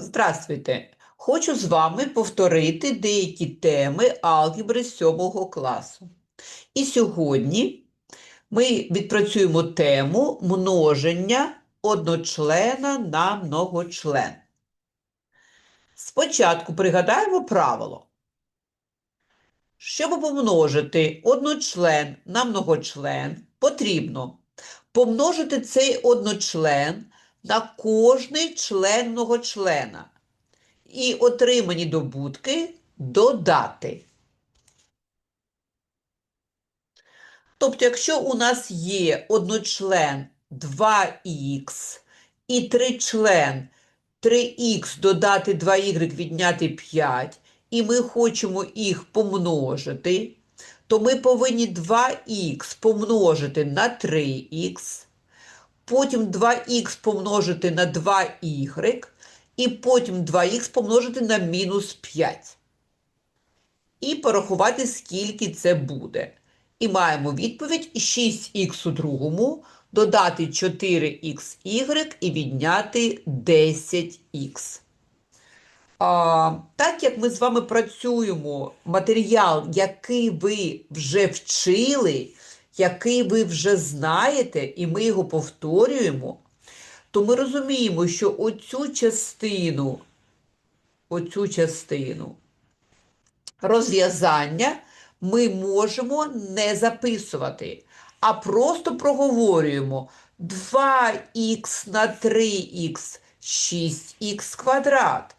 Здравствуйте! Хочу з вами повторити деякі теми алгебри 7 класу. І сьогодні ми відпрацюємо тему множення одночлена на многочлен. Спочатку пригадаємо правило. Щоб помножити одночлен на многочлен, потрібно помножити цей одночлен на кожний член многочлена і отримані добутки додати. Тобто, якщо у нас є одночлен 2х і тричлен 3х додати 2y відняти 5, і ми хочемо їх помножити, то ми повинні 2х помножити на 3х, потім 2х помножити на 2y, і потім 2х помножити на мінус 5. І порахувати, скільки це буде. І маємо відповідь 6х у другому, додати 4xy і відняти 10х. А, Так як ми з вами працюємо, матеріал, який ви вже вчили, який ви вже знаєте, і ми його повторюємо, то ми розуміємо, що оцю частину, оцю частину розв'язання ми можемо не записувати, а просто проговорюємо 2х на 3х 6х квадрат,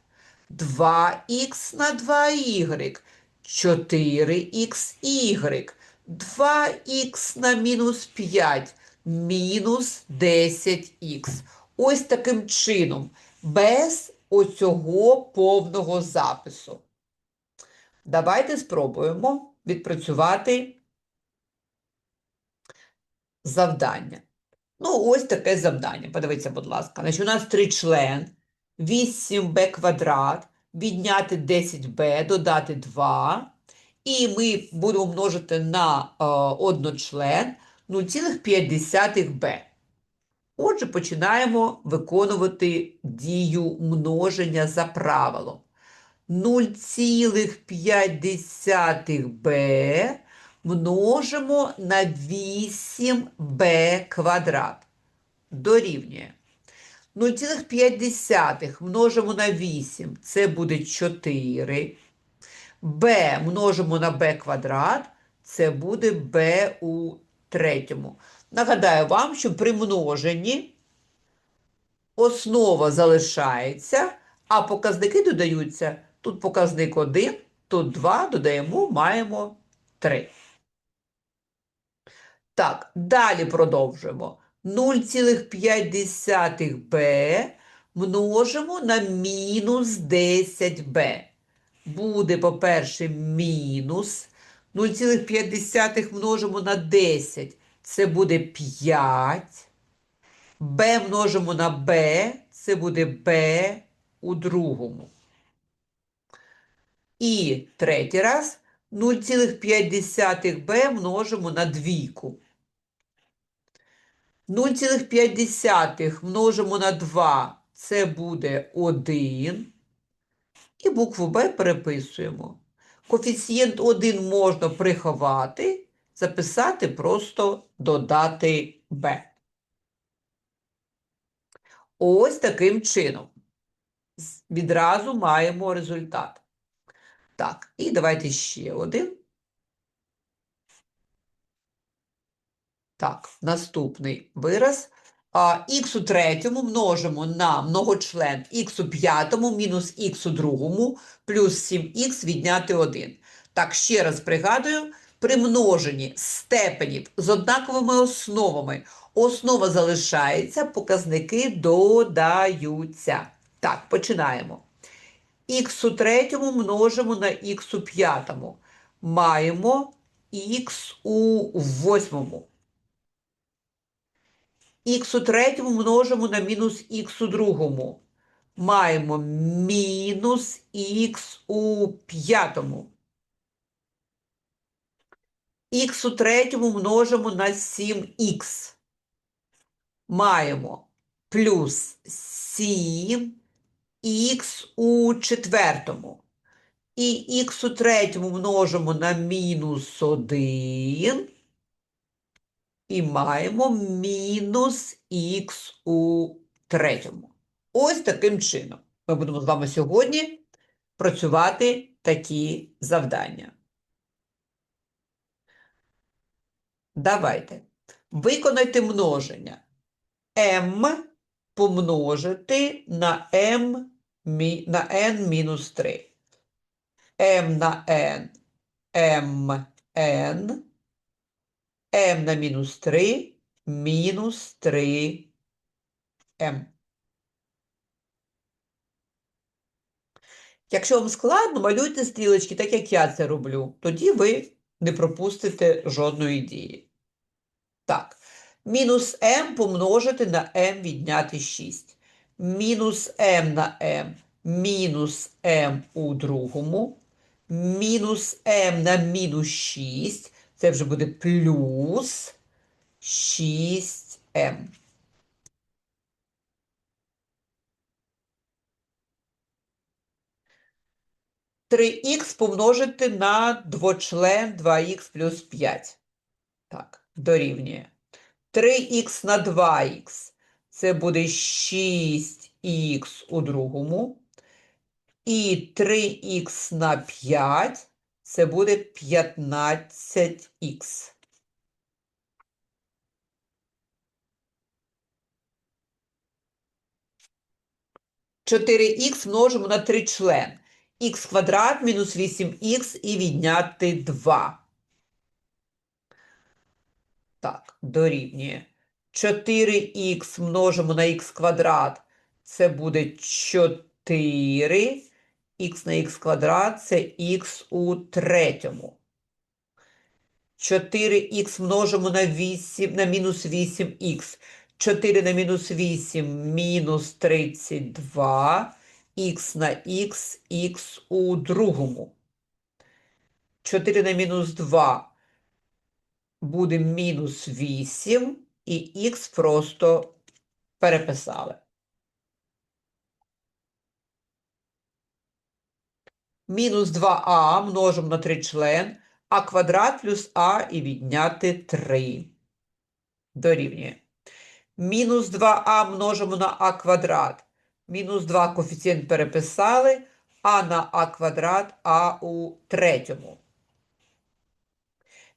2х на 2y 4xy, 2х на мінус 5 мінус 10х. Ось таким чином, без оцього повного запису. Давайте спробуємо відпрацювати завдання. Ну, ось таке завдання. Подивіться, будь ласка. Значить, у нас тричлен, 8b квадрат, відняти 10b, додати 2. І ми будемо множити на е, одночлен 0,5b. Отже, починаємо виконувати дію множення за правилом. 0,5b множимо на 8b квадрат. Дорівнює. 0,5 множимо на 8, це буде 4. B множимо на b квадрат, це буде b у третьому. Нагадаю вам, що при множенні основа залишається, а показники додаються. Тут показник 1, тут 2, додаємо, маємо 3. Так, далі продовжуємо. 0,5b множимо на мінус 10b. Буде, по-перше, мінус 0,5 множимо на 10. Це буде 5. b множимо на b, це буде b у другому. І третій раз 0,5b множимо на двійку. 0,5 множимо на 2, це буде 1. І букву b переписуємо. Коефіцієнт 1 можна приховати, записати просто додати b. Ось таким чином. Відразу маємо результат. Так, і давайте ще один. Так, наступний вираз. Х у третьому множимо на многочлен х у п'ятому мінус х у другому плюс 7х відняти 1. Так, ще раз пригадую, при множенні степенів з однаковими основами основа залишається, показники додаються. Так, починаємо. Х у третьому множимо на х у п'ятому. Маємо х у восьмому. Х у третьому множимо на мінус х у другому. Маємо мінус х у п'ятому. Х у третьому множимо на 7х. Маємо плюс 7 х у четвертому. І х у третьому множимо на мінус 1. І маємо мінус х у третьому. Ось таким чином. Ми будемо з вами сьогодні працювати такі завдання. Давайте. Виконайте множення. m помножити на m, на n мінус 3. m на n m m на мінус 3 мінус 3 m. Якщо вам складно, малюйте стрілочки, так як я це роблю. Тоді ви не пропустите жодної дії. Так, мінус m помножити на m відняти 6. Мінус m на m мінус m у другому. Мінус m на мінус 6. Це вже буде плюс 6m. Три х помножити на двочлен 2х плюс 5. Так, дорівнює. 3х на 2х це буде 6х у другому. І 3х на 5 це буде 15х. Чотири х множимо на тричлен. х квадрат мінус 8х і відняти 2. Так, дорівнює. 4х множимо на х квадрат. Це буде 4. Х на х квадрат це х у третьому. 4х множимо на 8, на мінус 8х. 4 на мінус 8 мінус 32. х на х, х у другому. 4 на мінус 2 буде мінус 8, і х просто переписали. Мінус 2а множимо на тричлен, а квадрат плюс а і відняти 3. Дорівнює. Мінус 2а множимо на а квадрат. Мінус 2 коефіцієнт переписали, а на а квадрат а у третьому.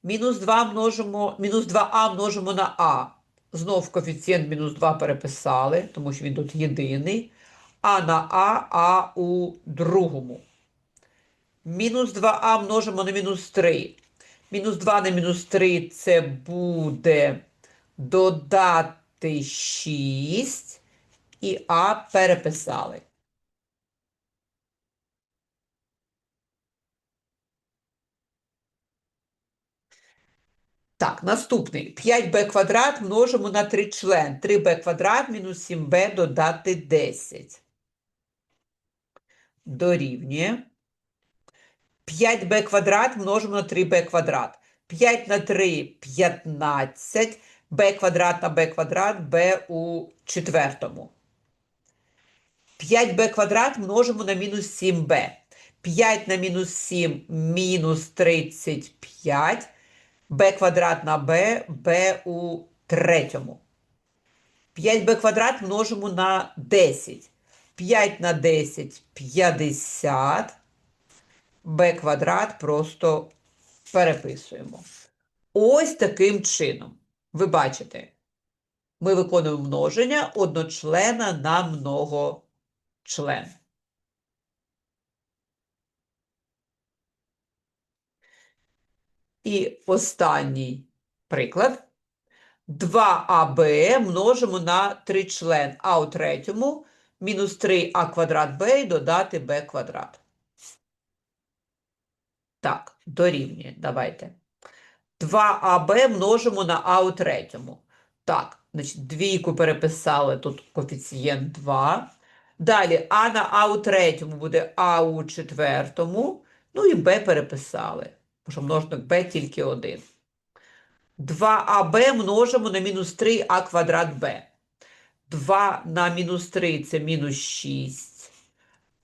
Мінус 2 множимо, мінус 2а множимо на а. Знов коефіцієнт мінус 2 переписали, тому що він тут єдиний. А на а, а у другому. Мінус 2а множимо на мінус 3. Мінус 2 на мінус 3 це буде додати 6. І а переписали. Так, наступний. 5b квадрат множимо на 3 член. 3b квадрат мінус 7b додати 10. Дорівнює. 5b квадрат множимо на 3b квадрат. 5 на 3 – 15. b квадрат на b квадрат b у четвертому. 5b квадрат множимо на мінус 7b. 5 на мінус 7 – мінус 35 b квадрат на b, b у третьому. 5b квадрат множимо на 10. 5 на 10 – 50. B квадрат просто переписуємо. Ось таким чином. Ви бачите, ми виконуємо множення одночлена на многочлен. І останній приклад. 2аб множимо на 3 член, а у третьому мінус 3а квадрат b і додати b квадрат. Так, дорівнює. Давайте. 2аб множимо на а у третьому. Так, значить, двійку переписали, тут коефіцієнт 2. Далі а на а у третьому буде а у четвертому. Ну і b переписали. Тому що множник b тільки один. 2аб множимо на мінус 3а квадрат b. 2 на мінус 3 це мінус 6.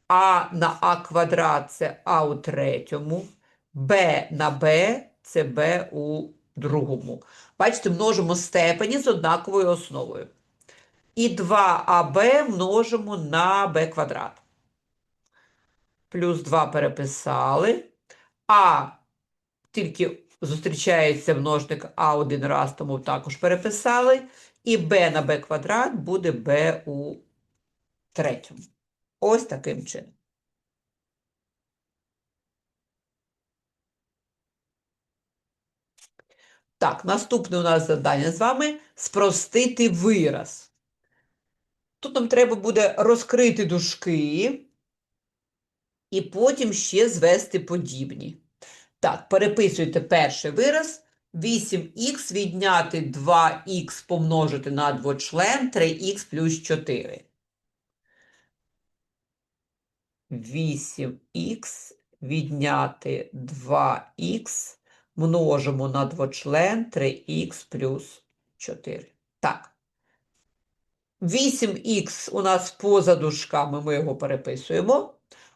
А на А квадрат це А у третьому, Б на Б це Б у другому. Бачите, множимо степені з однаковою основою. І 2АБ множимо на Б квадрат. Плюс 2 переписали. А тільки зустрічається множник А один раз, тому також переписали. І b на b квадрат буде b у третьому. Ось таким чином. Так, наступне у нас завдання з вами спростити вираз. Тут нам треба буде розкрити дужки і потім ще звести подібні. Так, переписуйте перший вираз. 8х відняти 2х помножити на двочлен 3х плюс 4. 8х відняти 2х множимо на двочлен 3х плюс 4. Так. 8х у нас поза дужками, ми його переписуємо.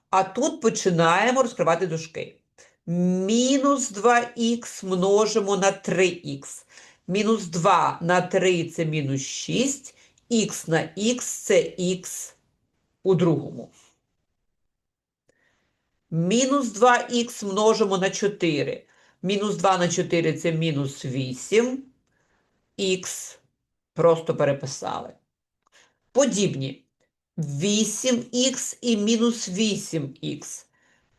А тут починаємо розкривати дужки. Мінус 2х множимо на 3х. Мінус 2 на 3 це мінус 6. Х на х це х у другому. Мінус 2х множимо на 4. Мінус 2 на 4 це мінус 8. Х просто переписали. Подібні. 8х і мінус 8х.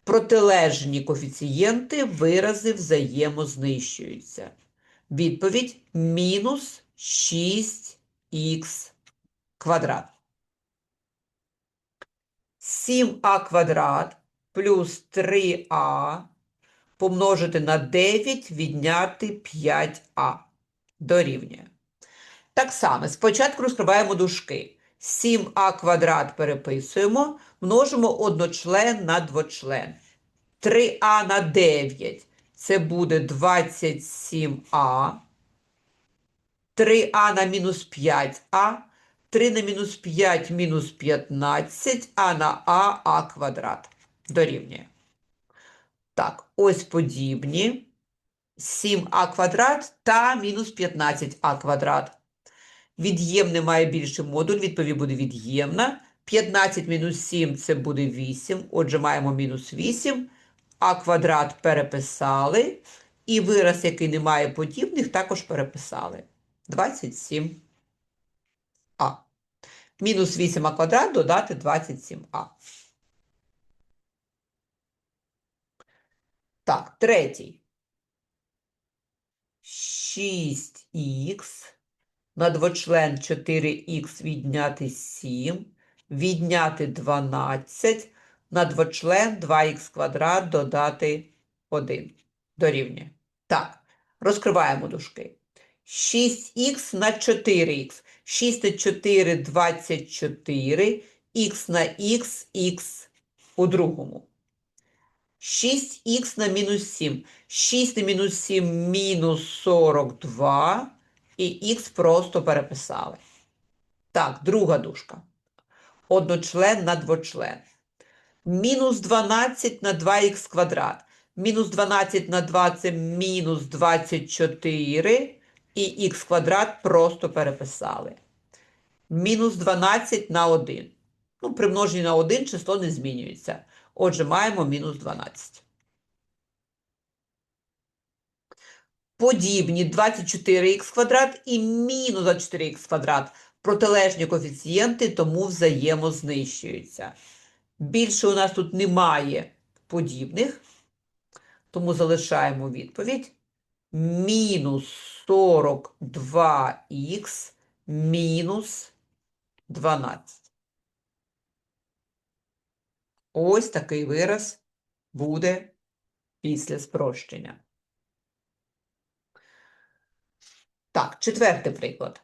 Протилежні коефіцієнти вирази взаємознищуються. Відповідь мінус 6х квадрат. 7а квадрат плюс 3а помножити на 9 відняти 5а дорівнює. Так само, спочатку розкриваємо дужки. 7а квадрат переписуємо, множимо одночлен на двочлен. 3а на 9 це буде 27а. 3а на мінус 5а. 3 на мінус 5 мінус 15, а на а а квадрат. Дорівнює. Так, ось подібні. 7а квадрат та мінус 15а квадрат. Від'ємне має більший модуль, відповідь буде від'ємна. 15 мінус 7 це буде 8. Отже, маємо мінус 8. А квадрат переписали. І вираз, який не має подібних, також переписали. 27а. Мінус 8а квадрат додати 27а. Так, третій. 6х на двочлен 4х відняти 7, відняти 12, на двочлен 2х квадрат додати 1. Дорівнює. Так, розкриваємо дужки. 6х на 4х. 6 на 4 – 24, х на х, х у другому. 6х на мінус 7. 6 на мінус 7 мінус 42 і х просто переписали. Так, друга дужка. Одночлен на двочлен. Мінус 12 на 2х квадрат. Мінус 12 на 2 це мінус 24. І х квадрат просто переписали. Мінус 12 на 1. Ну, при множенні на 1 число не змінюється. Отже, маємо мінус 12. Подібні 24х квадрат і мінус 24х квадрат. Протилежні коефіцієнти, тому взаємознищуються. Більше у нас тут немає подібних, тому залишаємо відповідь. Мінус 42х мінус 12. Ось такий вираз буде після спрощення. Так, четвертий приклад.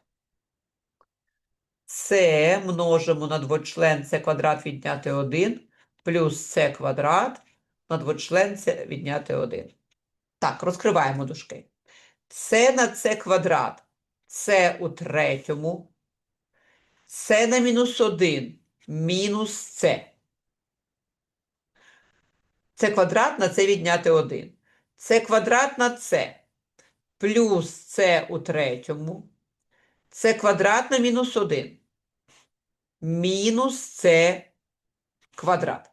С множимо на двочлен С квадрат відняти 1 плюс С квадрат на двочлен С відняти 1. Так, розкриваємо дужки. С на С квадрат. С у третьому. С на мінус 1 мінус С. Це квадрат на це відняти 1. Це квадрат на це. Плюс це у третьому. Це квадрат на мінус 1. Мінус це квадрат.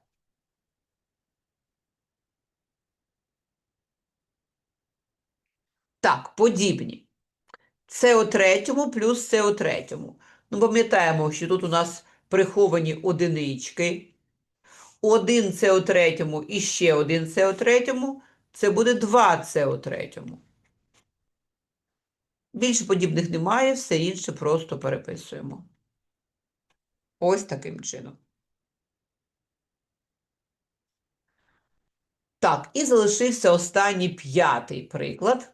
Так, подібні. Це у третьому плюс це у третьому. Ну, пам'ятаємо, що тут у нас приховані одинички. Один це у третьому і ще один це у третьому. Це буде 2 це у третьому. Більше подібних немає, все інше просто переписуємо. Ось таким чином. Так, і залишився останній п'ятий приклад.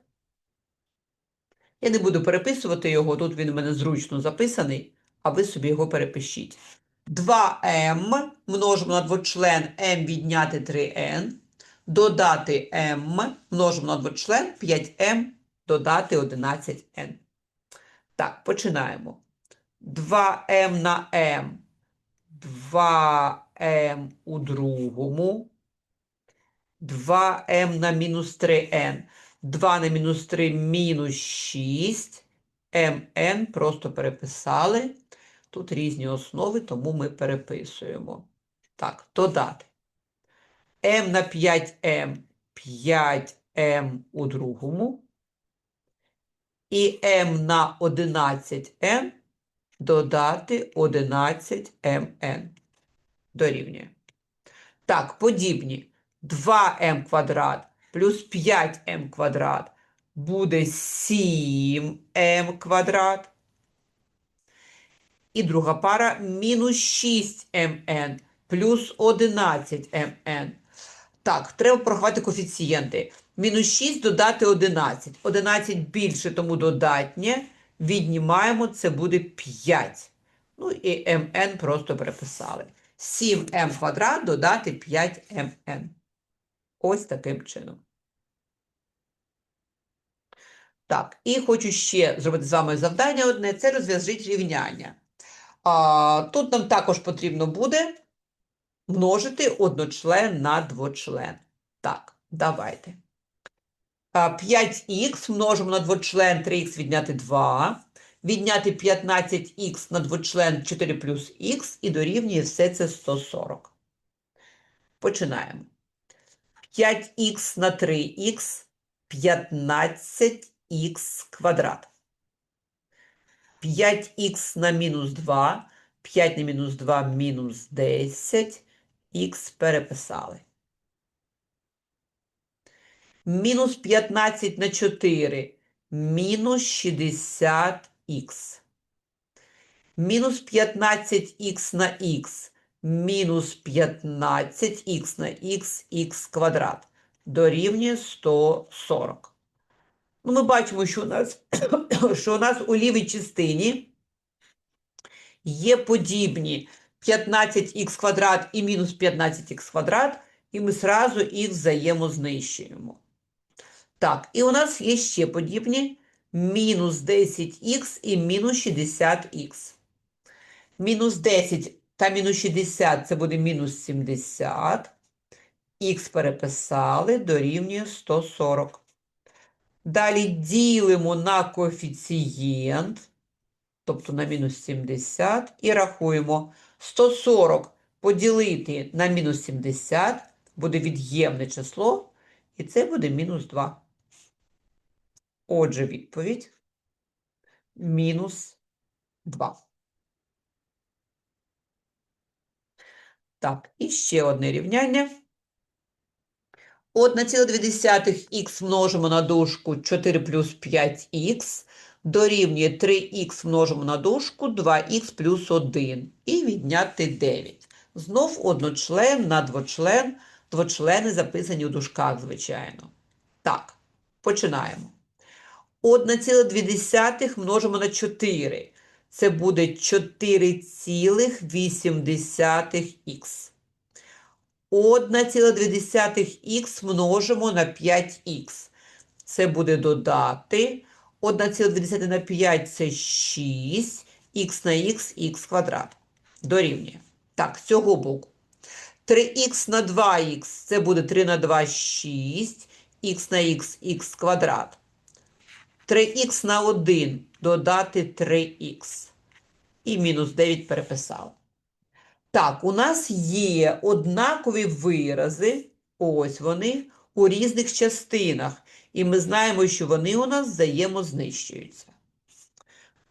Я не буду переписувати його, тут він у мене зручно записаний, а ви собі його перепишіть. 2m множимо на двочлен m відняти 3n, додати m, множимо на двочлен 5m, додати 11n. Так, починаємо. 2m на m, 2m у другому, 2m на мінус 3n. 2 на мінус 3 мінус 6. mn просто переписали. Тут різні основи, тому ми переписуємо. Так, додати. m на 5m 5m у другому. І m на 11n додати 11mn. Дорівнює. Так, подібні. 2m квадрат плюс 5m квадрат буде 7m квадрат. І друга пара мінус 6mn плюс 11mn. Так, треба порахувати коефіцієнти. Мінус 6 додати 11. 11 більше, тому додатнє. Віднімаємо, це буде 5. Ну і mn просто переписали. 7m квадрат додати 5mn. Ось таким чином. Так, і хочу ще зробити з вами завдання одне це розв'яжіть рівняння. Тут нам також потрібно буде множити одночлен на двочлен. Так, давайте. 5х множимо на двочлен 3х відняти 2. Відняти 15х на двочлен 4 плюс х і дорівнює все це 140. Починаємо. 5х на 3х 15х квадрат. 5х на мінус 2, 5 на мінус 2 мінус 10, х переписали. Мінус 15 на 4, мінус 60х. Мінус 15х на х, мінус 15х на х, х квадрат. Дорівнює 140. Ну, ми бачимо, що у нас, що у нас у лівій частині є подібні 15х квадрат і мінус 15х квадрат, і ми зразу їх взаємознищуємо. Так, і у нас є ще подібні мінус 10х і мінус 60х. Мінус 10 та мінус 60 це буде мінус 70. Х переписали, дорівнює 140. Далі ділимо на коефіцієнт, тобто на мінус 70, і рахуємо 140 поділити на мінус 70 буде від'ємне число, і це буде мінус 2. Отже, відповідь мінус 2. Так, і ще одне рівняння. 1,2х множимо на дужку 4 плюс 5х дорівнює 3х множимо на дужку 2х плюс 1 і відняти 9. Знов одночлен на двочлен. Двочлени записані у дужках, звичайно. Так, починаємо. 1,2 множимо на 4. Це буде 4,8х. 1,2х множимо на 5х. Це буде додати. 1,2 на 5 це 6, х на х, х квадрат. Дорівнює. Так, з цього боку. 3х на 2х це буде 3 на 2 – 6, х на х – х квадрат. 3х на 1 додати 3х. І мінус 9 переписав. Так, у нас є однакові вирази, ось вони, у різних частинах. І ми знаємо, що вони у нас взаємознищуються.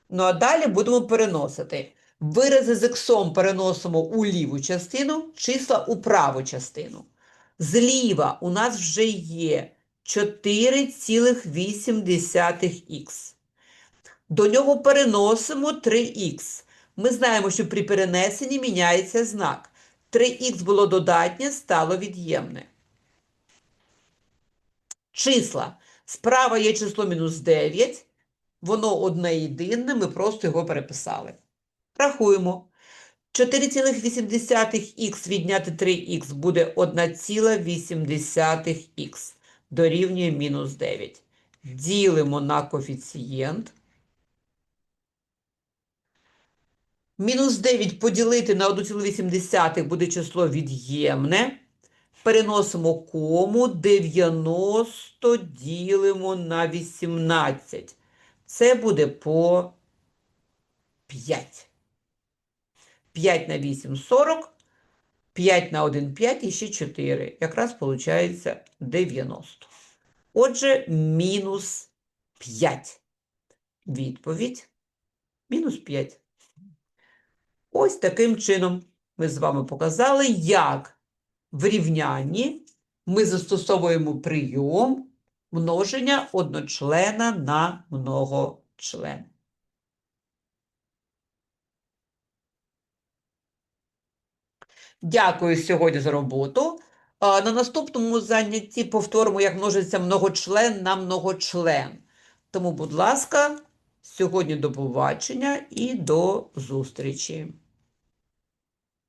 Ну а далі будемо переносити. Вирази з іксом переносимо у ліву частину, числа у праву частину. Зліва у нас вже є 4,8х. До нього переносимо 3х. Ми знаємо, що при перенесенні міняється знак. 3х було додатнє, стало від'ємне. Числа. Справа є число мінус 9. Воно одне єдине, ми просто його переписали. Рахуємо. 4,8х відняти 3х буде 1,8х дорівнює мінус 9. Ділимо на коефіцієнт. Мінус 9 поділити на 1,8 буде число від'ємне. Переносимо кому 90 ділимо на 18. Це буде по 5. 5 на 8 – 40, 5 на 1 – 5 і ще 4. Якраз виходить 90. Отже, мінус 5. Відповідь – мінус 5. Ось таким чином ми з вами показали, як в рівнянні ми застосовуємо прийом множення одночлена на многочлен. Дякую сьогодні за роботу. На наступному занятті повторимо, як множиться многочлен на многочлен. Тому, будь ласка, сьогодні до побачення і до зустрічі.